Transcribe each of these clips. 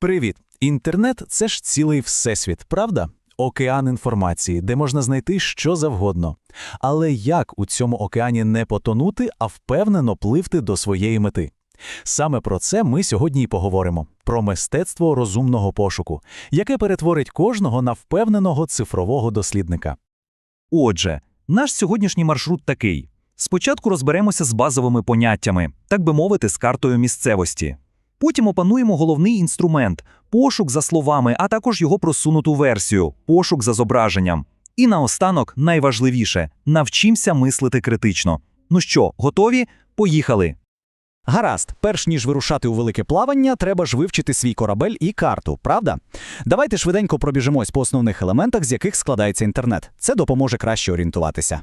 Привіт! Інтернет це ж цілий всесвіт, правда? Океан інформації, де можна знайти що завгодно. Але як у цьому океані не потонути, а впевнено пливти до своєї мети? Саме про це ми сьогодні й поговоримо: про мистецтво розумного пошуку, яке перетворить кожного на впевненого цифрового дослідника. Отже, наш сьогоднішній маршрут такий. Спочатку розберемося з базовими поняттями, так би мовити, з картою місцевості. Потім опануємо головний інструмент пошук за словами, а також його просунуту версію пошук за зображенням. І наостанок, найважливіше навчимося мислити критично. Ну що, готові? Поїхали! Гаразд, перш ніж вирушати у велике плавання, треба ж вивчити свій корабель і карту, правда? Давайте швиденько пробіжимось по основних елементах, з яких складається інтернет. Це допоможе краще орієнтуватися.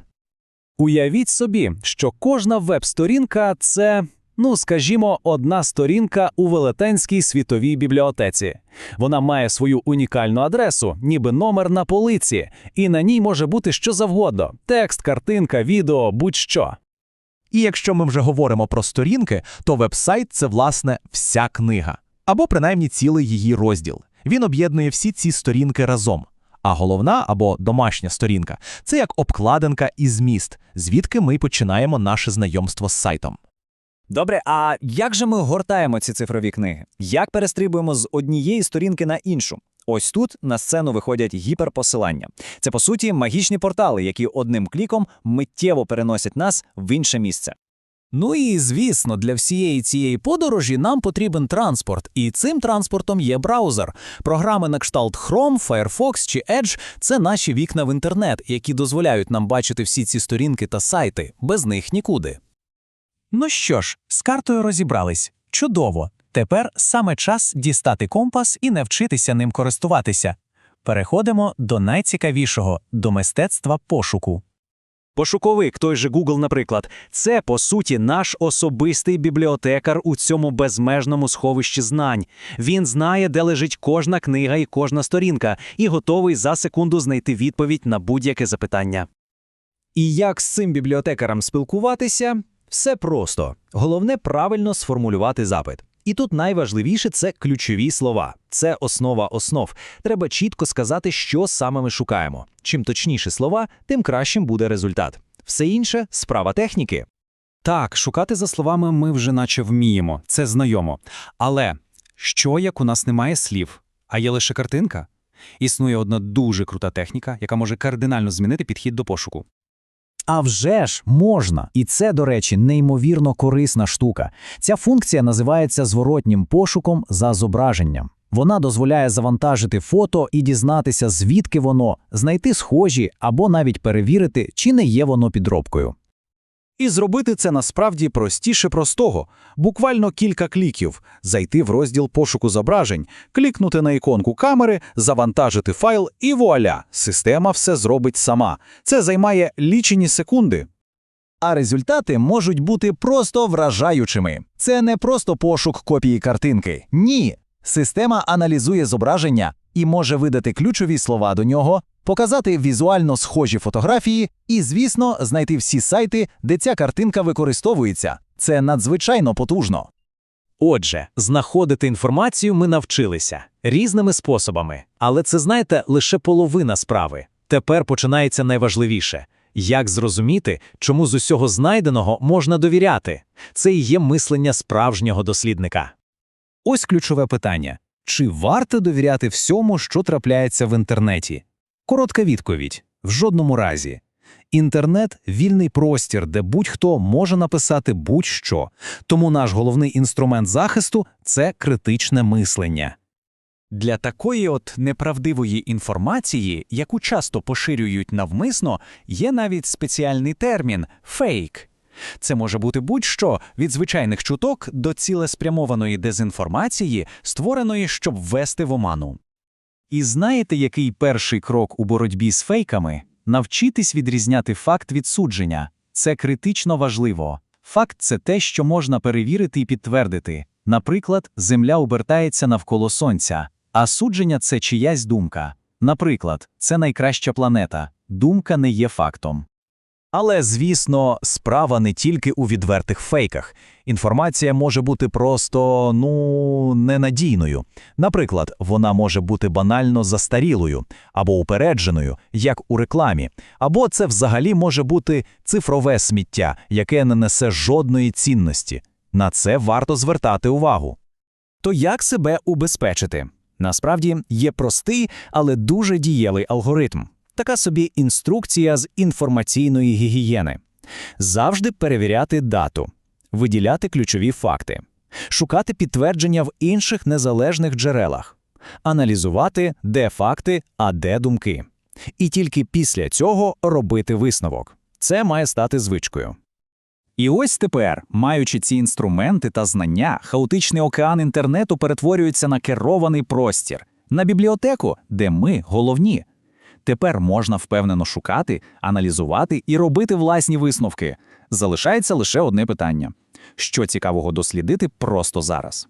Уявіть собі, що кожна веб-сторінка це, ну скажімо, одна сторінка у велетенській світовій бібліотеці. Вона має свою унікальну адресу, ніби номер на полиці, і на ній може бути що завгодно: текст, картинка, відео, будь-що. І якщо ми вже говоримо про сторінки, то веб-сайт це, власне, вся книга. Або принаймні цілий її розділ. Він об'єднує всі ці сторінки разом. А головна або домашня сторінка це як обкладинка і зміст, звідки ми починаємо наше знайомство з сайтом. Добре, а як же ми гортаємо ці цифрові книги? Як перестрибуємо з однієї сторінки на іншу? Ось тут на сцену виходять гіперпосилання. Це по суті магічні портали, які одним кліком миттєво переносять нас в інше місце. Ну і звісно, для всієї цієї подорожі нам потрібен транспорт, і цим транспортом є браузер. Програми на кшталт Chrome, Firefox чи Edge – це наші вікна в інтернет, які дозволяють нам бачити всі ці сторінки та сайти. Без них нікуди. Ну що ж, з картою розібрались. Чудово. Тепер саме час дістати компас і навчитися ним користуватися. Переходимо до найцікавішого до мистецтва пошуку. Пошуковик, той же Google, наприклад, це по суті наш особистий бібліотекар у цьому безмежному сховищі знань. Він знає, де лежить кожна книга і кожна сторінка, і готовий за секунду знайти відповідь на будь-яке запитання. І як з цим бібліотекарем спілкуватися? Все просто. Головне правильно сформулювати запит. І тут найважливіше це ключові слова. Це основа основ. Треба чітко сказати, що саме ми шукаємо. Чим точніше слова, тим кращим буде результат. Все інше справа техніки. Так, шукати за словами ми вже наче вміємо, це знайомо. Але що як у нас немає слів, а є лише картинка? Існує одна дуже крута техніка, яка може кардинально змінити підхід до пошуку. А вже ж можна. І це, до речі, неймовірно корисна штука. Ця функція називається зворотнім пошуком за зображенням. Вона дозволяє завантажити фото і дізнатися, звідки воно, знайти схожі або навіть перевірити, чи не є воно підробкою. І зробити це насправді простіше простого. Буквально кілька кліків, зайти в розділ пошуку зображень, клікнути на іконку камери, завантажити файл і вуаля, система все зробить сама. Це займає лічені секунди. А результати можуть бути просто вражаючими. Це не просто пошук копії картинки. Ні. Система аналізує зображення і може видати ключові слова до нього, показати візуально схожі фотографії і, звісно, знайти всі сайти, де ця картинка використовується. Це надзвичайно потужно. Отже, знаходити інформацію ми навчилися різними способами. Але це, знаєте, лише половина справи. Тепер починається найважливіше. Як зрозуміти, чому з усього знайденого можна довіряти? Це і є мислення справжнього дослідника. Ось ключове питання: чи варто довіряти всьому, що трапляється в інтернеті? Коротка відповідь: в жодному разі. Інтернет вільний простір, де будь-хто може написати будь-що. Тому наш головний інструмент захисту це критичне мислення. Для такої от неправдивої інформації, яку часто поширюють навмисно, є навіть спеціальний термін фейк. Це може бути будь-що від звичайних чуток до цілеспрямованої дезінформації, створеної, щоб ввести в оману. І знаєте, який перший крок у боротьбі з фейками? Навчитись відрізняти факт від судження. Це критично важливо. Факт це те, що можна перевірити і підтвердити. Наприклад, Земля обертається навколо Сонця, а судження це чиясь думка. Наприклад, це найкраща планета. Думка не є фактом. Але, звісно, справа не тільки у відвертих фейках. Інформація може бути просто, ну, ненадійною. Наприклад, вона може бути банально застарілою або упередженою, як у рекламі. Або це взагалі може бути цифрове сміття, яке не несе жодної цінності. На це варто звертати увагу. То як себе убезпечити? Насправді є простий, але дуже дієвий алгоритм. Така собі інструкція з інформаційної гігієни. Завжди перевіряти дату, виділяти ключові факти, шукати підтвердження в інших незалежних джерелах, аналізувати, де факти, а де думки. І тільки після цього робити висновок. Це має стати звичкою. І ось тепер, маючи ці інструменти та знання, хаотичний океан інтернету перетворюється на керований простір, на бібліотеку, де ми головні. Тепер можна впевнено шукати, аналізувати і робити власні висновки. Залишається лише одне питання: що цікавого дослідити просто зараз.